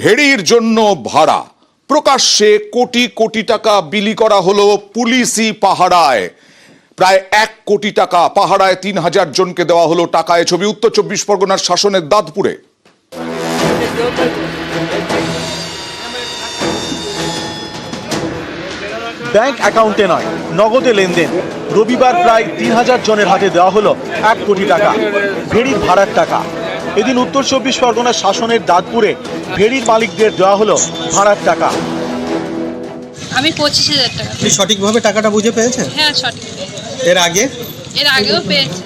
ভেড়ির জন্য ভাড়া। প্রকাশ্যে কোটি কোটি টাকা বিলি করা হলো পুলিশি পাহারায়। প্রায় এক কোটি টাকা পাহারায় তিন হাজার জনকে দেওয়া হলো টাকায়। ছবি উত্তর চব্বিশ পরগনার শাসনের দাঁতপুরে। ব্যাংক অ্যাকাউন্টে নয়, নগদে লেনদেন। রবিবার প্রায় তিন হাজার জনের হাতে দেওয়া হলো এক কোটি টাকা। ভেড়ির ভাড়ার টাকা। এদিন উত্তর চব্বিশ পরগনার শাসনের দাঁতপুরে ভেড়ির মালিকদের দেওয়া হলো ভাড়ার টাকা। আমি পঁচিশ হাজার টাকা। আপনি সঠিকভাবে টাকাটা বুঝে পেয়েছেন? হ্যাঁ সঠিক। এর আগে? এর আগেও পেয়েছি।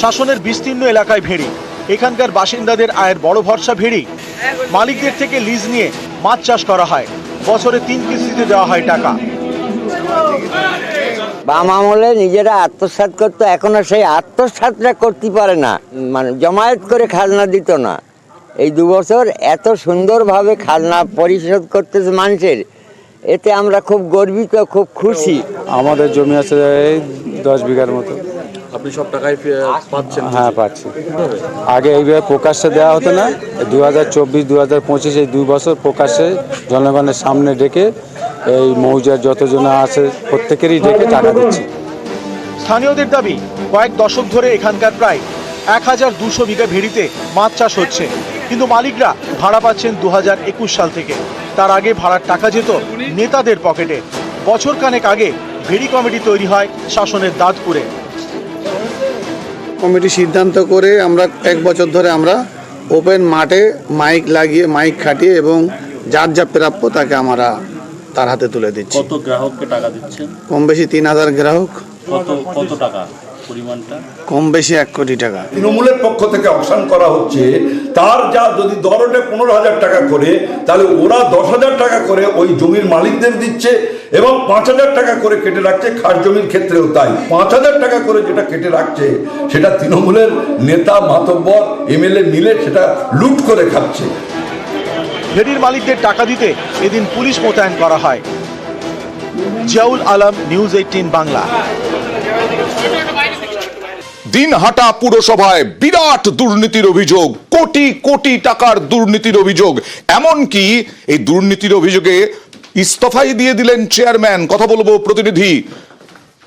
শাসনের বিস্তীর্ণ এলাকায় ভেড়ি। এখানকার বাসিন্দাদের আয়ের বড় ভরসা ভেড়ি। মালিকদের থেকে লিজ নিয়ে মাছ চাষ করা হয়। বছরে তিন কিস্তিতে দেওয়া হয় টাকা। বাম আমলে নিজেরা আত্মসাৎ করতো এখনও সেই আত্মসাৎটা করতে পারে না। মানে জমায়েত করে খাজনা দিত না। এই দু বছর এত সুন্দরভাবে খাজনা পরিশোধ করতেছে মানুষের এতে আমরা খুব গর্বিত খুব খুশি। আমাদের জমি আছে এই দশ বিঘার মতো। আপনি সব টাকায় পাচ্ছেন হ্যাঁ পাচ্ছি। আগে এইভাবে প্রকাশ্যে দেওয়া হতো না। দু হাজার চব্বিশ দু হাজার পঁচিশ এই দুই বছর প্রকাশ্যে জনগণের সামনে ডেকে এই মৌজার যতজন আছে প্রত্যেকেরই ডেকে টাকা দিচ্ছি। স্থানীয়দের দাবি কয়েক দশক ধরে এখানকার প্রায় এক হাজার দুশো বিঘা ভেড়িতে মাছ চাষ হচ্ছে। কিন্তু মালিকরা ভাড়া পাচ্ছেন দু হাজার একুশ সাল থেকে। তার আগে ভাড়ার টাকা যেত নেতাদের পকেটে। বছর কানেক আগে ভেড়ি কমিটি তৈরি হয় শাসনের দাঁতপুরে। কমিটি সিদ্ধান্ত করে আমরা এক বছর ধরে আমরা ওপেন মাঠে মাইক লাগিয়ে মাইক খাটিয়ে এবং যার যা প্রাপ্য তাকে আমরা তার হাতে তুলে দিচ্ছি। কত গ্রাহককে টাকা দিচ্ছেন? কম বেশি তিন হাজার গ্রাহক। কত কত টাকা পরিমাণটা? কম বেশি এক কোটি টাকা। তৃণমূলের পক্ষ থেকে অকশন করা হচ্ছে তার যা যদি দরটা পনেরো হাজার টাকা করে তাহলে ওরা দশ হাজার টাকা করে ওই জমির মালিকদের দিচ্ছে এবং পাঁচ হাজার টাকা করে কেটে রাখছে খাস জমির ক্ষেত্রেও তাই। পাঁচ হাজার টাকা করে যেটা কেটে রাখছে সেটা তৃণমূলের নেতা মাতব্বর এমএলএ মিলে সেটা লুট করে খাচ্ছে। ভেড়ির মালিকদের টাকা দিতে এদিন পুলিশ মোতায়েন করা হয়। Ziaul Alam, news eighteen Bangla. Dinhata পুরসভায় বিরাট দুর্নীতির অভিযোগ, কোটি কোটি টাকার দুর্নীতির অভিযোগ। এমনকি এই দুর্নীতির অভিযোগে ইস্তফাই দিয়ে দিলেন চেয়ারম্যান, কথা বলব প্রতিনিধি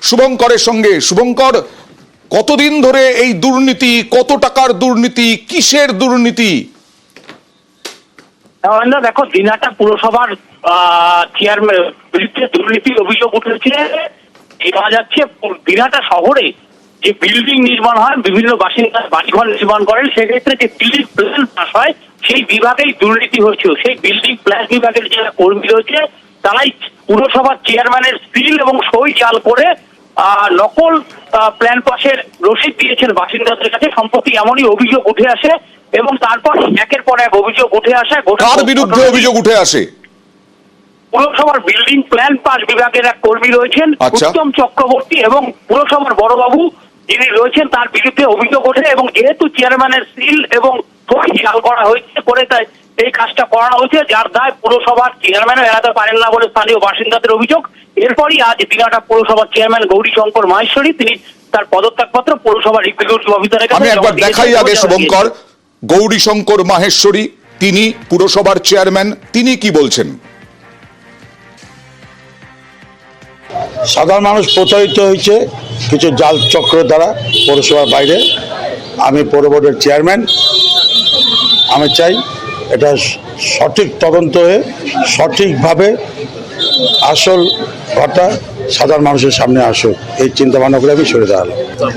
শুভঙ্করের সঙ্গে। শুভঙ্কর, কতদিন ধরে এই দুর্নীতি, কত টাকার দুর্নীতি, কিসের দুর্নীতি? দেখো, দিনাটা পুরসভার চেয়ারম্যান বিরুদ্ধে দুর্নীতির অভিযোগ উঠেছে। দেখা যাচ্ছে দিনাটা শহরে যে বিল্ডিং নির্মাণ হয়, বিভিন্ন বাসিন্দা বাড়িঘর নির্মাণ করেন, সেক্ষেত্রে যে বিল্ডিং প্ল্যান পাস হয়, সেই বিভাগেই দুর্নীতি হয়েছিল সেই বিল্ডিং প্ল্যান বিভাগের যারা কর্মী রয়েছে, তারাই পুরসভার চেয়ারম্যানের সিল এবং সই জাল করে নকল প্ল্যান পাশের রসিদ দিয়েছেন বাসিন্দাদের কাছে। সম্প্রতি এমনই অভিযোগ উঠে আসে এবং তারপর একের পর এক অভিযোগ উঠে আসে কার বিরুদ্ধে অভিযোগ উঠে আসে? পুরসভার বিল্ডিং প্ল্যান পাস বিভাগের এক কর্মী রয়েছেন আচ্ছা। উত্তম চক্রবর্তী এবং পুরসভার বড়বাবু যিনি রয়েছেন তার বিরুদ্ধে অভিযোগ ওঠে এবং যেহেতু চেয়ারম্যানের সিল এবং সই জাল করা হয়েছে করে তাই এই কাজটা করানো হয়েছে যার দায় পুরসভার চেয়ারম্যানও এড়াতে পারেন না বলে স্থানীয় বাসিন্দাদের অভিযোগ। এরপরই আজ দিনাটা পুরসভার চেয়ারম্যান গৌরী শঙ্কর মাহেশ্বরী তিনি তার পদত্যাগপত্র পুরসভার এক্সিকিউটিভ অফিসারের কাছে আমি একবার দেখাই আগে শুভঙ্কর। জানিয়েছেন। গৌরী শঙ্কর মাহেশ্বরী, তিনি পুরসভার চেয়ারম্যান, তিনি কি বলছেন সাধারণ মানুষ প্রতারিত হয়েছে কিছু জাল চক্র দ্বারা পৌরসভার বাইরে আমি পৌর বোর্ডের চেয়ারম্যান আমি চাই এটা সঠিক তদন্ত হয়ে সঠিকভাবে আসল ঘটা সাধারণ মানুষের সামনে আসুক, এই চিন্তা ভাবনা করে আমি সরে দাঁড়ালাম।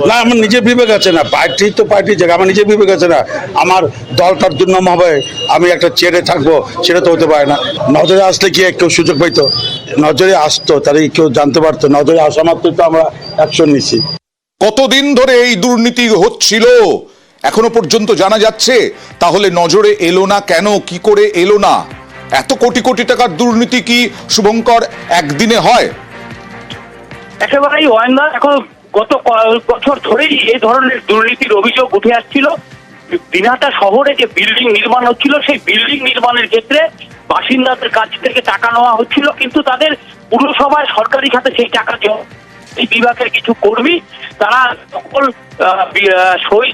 না, আমার নিজের বিবেক আছে না। পার্টি তো পার্টি জায়গা, আমার নিজের বিবেক আছে না। আমার দলটার দুর্নাম হবে, আমি একটা চেয়ারে থাকব, সেটা তো হতে পারে না। নজরে আসলে কি কেউ সুযোগ পাইতো? নজরে আসতো, তাহলে কেউ জানতে পারতো? নজরে আসা মাত্রই তো আমরা অ্যাকশন নিচ্ছি কতদিন ধরে এই দুর্নীতি হচ্ছিল? এখনও পর্যন্ত জানা যাচ্ছে? তাহলে নজরে এলো না কেন? কি করে এলো না? এত কোটি কোটি টাকার দুর্নীতি কি শুভঙ্কর একদিনে হয়? একেবারেই ওয়াইন্দা এখন গত ক- বছর ধরেই এই ধরনের দুর্নীতির অভিযোগ উঠে আসছিল। দিনাটা শহরে যে বিল্ডিং নির্মাণ হচ্ছিল, সেই বিল্ডিং নির্মাণের ক্ষেত্রে বাসিন্দাদের কাছ থেকে টাকা নেওয়া হচ্ছিল, কিন্তু তাদের পুরসভায় সরকারি খাতে সেই টাকা জমা এই বিভাগের কিছু কর্মী, তারা সকল সই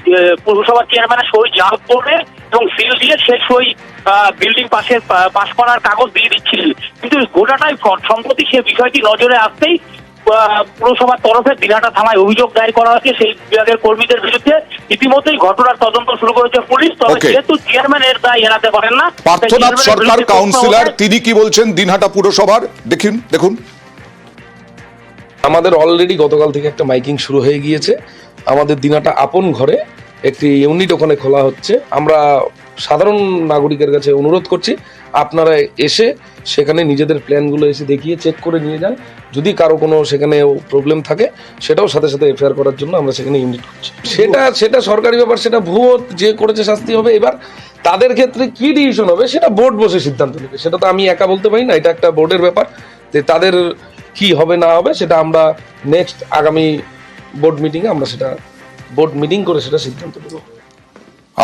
পৌরসভার চেয়ারম্যানের সই জাল করবে এবং সিল দিয়ে সেই সই বিল্ডিং পাশে পাশ করার কাগজ দিয়ে দিচ্ছিলেন কিন্তু গোটাটাই সম্প্রতি সে বিষয়টি নজরে আসতেই পুরসভার তরফে দিনহাটা থানায় অভিযোগ দায়ের করা হয়েছে। সেই বিভাগের কর্মীদের বিরুদ্ধে ইতিমধ্যেই ঘটনার তদন্ত শুরু করেছে পুলিশ। তবে যেহেতু চেয়ারম্যান এর দায় এড়াতে পারেন না পার্থনাথ সরকার কাউন্সিলর তিনি কি বলছেন দিনহাটা পুরসভার? দেখুন দেখুন। আমাদের অলরেডি গতকাল থেকে একটা মাইকিং শুরু হয়ে গিয়েছে। আমাদের দিনাটা আপন ঘরে একটি ইউনিট ওখানে খোলা হচ্ছে। আমরা সাধারণ নাগরিকের কাছে অনুরোধ করছি, আপনারা এসে সেখানে নিজেদের প্ল্যানগুলো এসে দেখিয়ে চেক করে নিয়ে যান। যদি কারও কোনো সেখানে প্রবলেম থাকে, সেটাও সাথে সাথে এফআইআর করার জন্য আমরা সেখানে ইউনিট করছি। সেটা সেটা সরকারি ব্যাপার, সেটা ভুয়ো যে করেছে শাস্তি হবে। এবার তাদের ক্ষেত্রে কি ডিসিশন হবে, সেটা বোর্ড বসে সিদ্ধান্ত নেবে। সেটা তো আমি একা বলতে পারি না, এটা একটা বোর্ডের ব্যাপার যে তাদের কি হবে, না হবে, সেটা আমরা নেক্সট আগামী বোর্ড মিটিংয়ে আমরা সেটা বোর্ড মিটিং করে সেটা সিদ্ধান্ত নেব।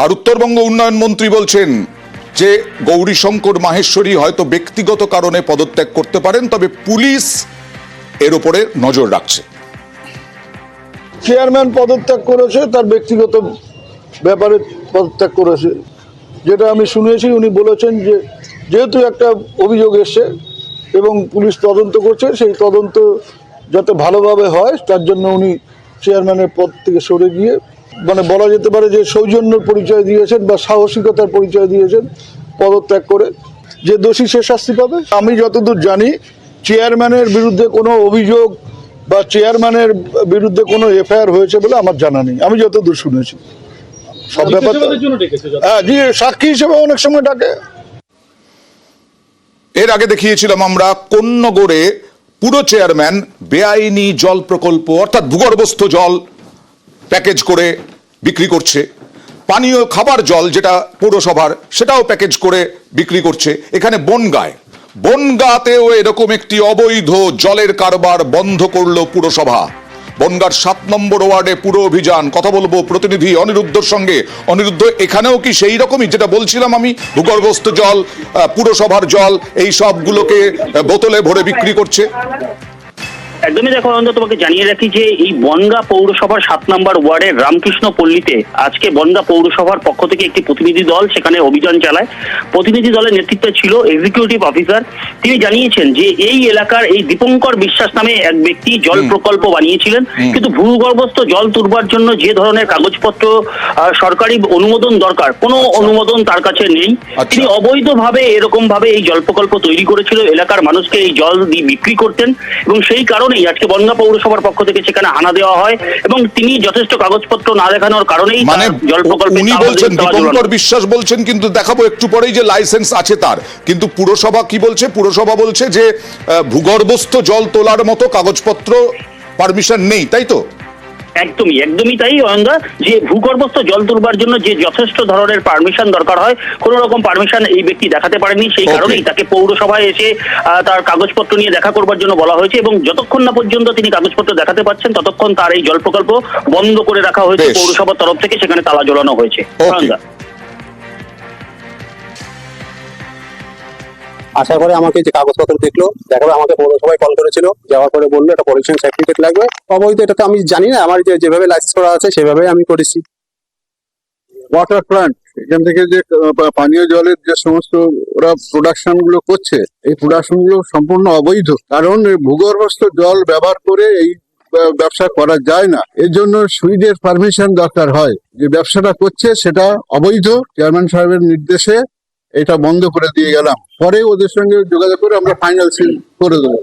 আর উত্তরবঙ্গ উন্নয়ন মন্ত্রী বলছেন যে গৌরীশঙ্কর মাহেশ্বরী হয়তো ব্যক্তিগত কারণে পদত্যাগ করতে পারেন, তবে পুলিশ এর উপরে নজর রাখছে। চেয়ারম্যান পদত্যাগ করেছে, তার ব্যক্তিগত ব্যাপারে পদত্যাগ করেছে। যেটা আমি শুনেছি, উনি বলেছেন যে যেহেতু একটা অভিযোগ এসছে এবং পুলিশ তদন্ত করছে, সেই তদন্ত যাতে ভালোভাবে হয়, তার জন্য উনি চেয়ারম্যানের পদ থেকে সরে গিয়ে মানে বলা যেতে পারে যে সৌজন্যর পরিচয় দিয়েছেন বা সাহসিকতার পরিচয় দিয়েছেন পদত্যাগ করে। যে দোষী সে শাস্তি পাবে। আমি যতদূর জানি চেয়ারম্যানের বিরুদ্ধে কোনো অভিযোগ বা চেয়ারম্যানের বিরুদ্ধে কোনো এফআইআর হয়েছে বলে আমার জানা নেই। আমি যতদূর শুনেছি। সব ব্যাপার হ্যাঁ জি সাক্ষী হিসেবে অনেক সময় ডাকে। এর আগে দেখিয়েছিলাম আমরা কন্যগড়ে পুরো চেয়ারম্যান বেআইনি জল প্রকল্প অর্থাৎ ভূগর্ভস্থ জল প্যাকেজ করে বিক্রি করছে। পানীয় খাবার জল যেটা পৌরসভার, সেটাও প্যাকেজ করে বিক্রি করছে। এখানে বনগায়। বনগাতেও এরকম একটি অবৈধ জলের কারবার বন্ধ করল পুরসভা। বনগার সাত নম্বর ওয়ার্ডে পুরো অভিযান, কথা বলব প্রতিনিধি অনিরুদ্ধর সঙ্গে। অনিরুদ্ধ, এখানেও কি সেই রকমই? যেটা বলছিলাম আমি, ভূগর্ভস্থ জল পুরসভার জল, এই সবগুলোকে বোতলে ভরে বিক্রি করছে। একদমই দেখো অনন্ত তোমাকে জানিয়ে রাখি যে এই বনগা পৌরসভার সাত নম্বর ওয়ার্ডের রামকৃষ্ণ পল্লীতে আজকে বনগা পৌরসভার পক্ষ থেকে একটি প্রতিনিধি দল সেখানে অভিযান চালায়। প্রতিনিধি দলের নেতৃত্বে ছিল এক্সিকিউটিভ অফিসার তিনি জানিয়েছেন যে এই এলাকার এই দীপঙ্কর বিশ্বাস নামে এক ব্যক্তি জল প্রকল্প বানিয়েছিলেন। কিন্তু ভূগর্ভস্থ জল তুলবার জন্য যে ধরনের কাগজপত্র সরকারি অনুমোদন দরকার কোনো অনুমোদন তার কাছে নেই। আচ্ছা। তিনি অবৈধভাবে এরকম ভাবে এই জল প্রকল্প তৈরি করেছিল। এলাকার মানুষকে এই জল দিয়ে বিক্রি করতেন এবং সেই কারণেই আজকে বনগা পৌরসভার পক্ষ থেকে সেখানে হানা দেওয়া হয় এবং তিনি যথেষ্ট কাগজপত্র না দেখানোর কারণেই মানে জল প্রকল্পে উনি বলছেন দীপঙ্কর বিশ্বাস বলছেন কিন্তু দেখাবো একটু পরেই যে লাইসেন্স আছে তার। কিন্তু পুরসভা কি বলছে? পুরসভা বলছে যে ভূগর্ভস্থ জল তোলার মতো কাগজপত্র পারমিশন নেই তাই তো? একদমই একদমই তাই অয়ঙ্গা যে ভূগর্ভস্থ জল তুলবার জন্য যে যথেষ্ট ধরনের পারমিশন দরকার হয় কোন রকম পারমিশন এই ব্যক্তি দেখাতে পারেনি সেই কারণেই তাকে পৌরসভায় এসে আহ, তার কাগজপত্র নিয়ে দেখা করবার জন্য বলা হয়েছে এবং যতক্ষণ না পর্যন্ত তিনি কাগজপত্র দেখাতে পাচ্ছেন ততক্ষণ তার এই জল প্রকল্প বন্ধ করে রাখা হয়েছে পৌরসভার তরফ থেকে সেখানে তালা ঝোলানো হয়েছে। আশা করে আমাকে যে কাগজপত্র দেখল দেখাবে আমাকে পৌরসভায় কল করেছিল, যাওয়ার পরে বলল, একটা পলিউশন সার্টিফিকেট লাগবে। অবৈধ এটা তো আমি জানি না, আমার যেভাবে লাইসেন্স করা আছে সেভাবে আমি করেছি। ওয়াটার প্ল্যান্ট এখান থেকে যে পানীয় জলের যে সমস্ত ওরা প্রোডাকশনগুলো করছে, এই প্রোডাকশনগুলো সম্পূর্ণ অবৈধ। কারণ ভূগর্ভস্থ জল ব্যবহার করে এই ব্যবসা করা যায় না। এর জন্য সুইডের পারমিশন দরকার হয়। যে ব্যবসাটা করছে, সেটা অবৈধ। চেয়ারম্যান সাহেবের নির্দেশে এটা বন্ধ করে দিয়ে গেলাম। পরে ওদের সঙ্গে যোগাযোগ করে আমরা ফাইনাল সিল করে দেবো।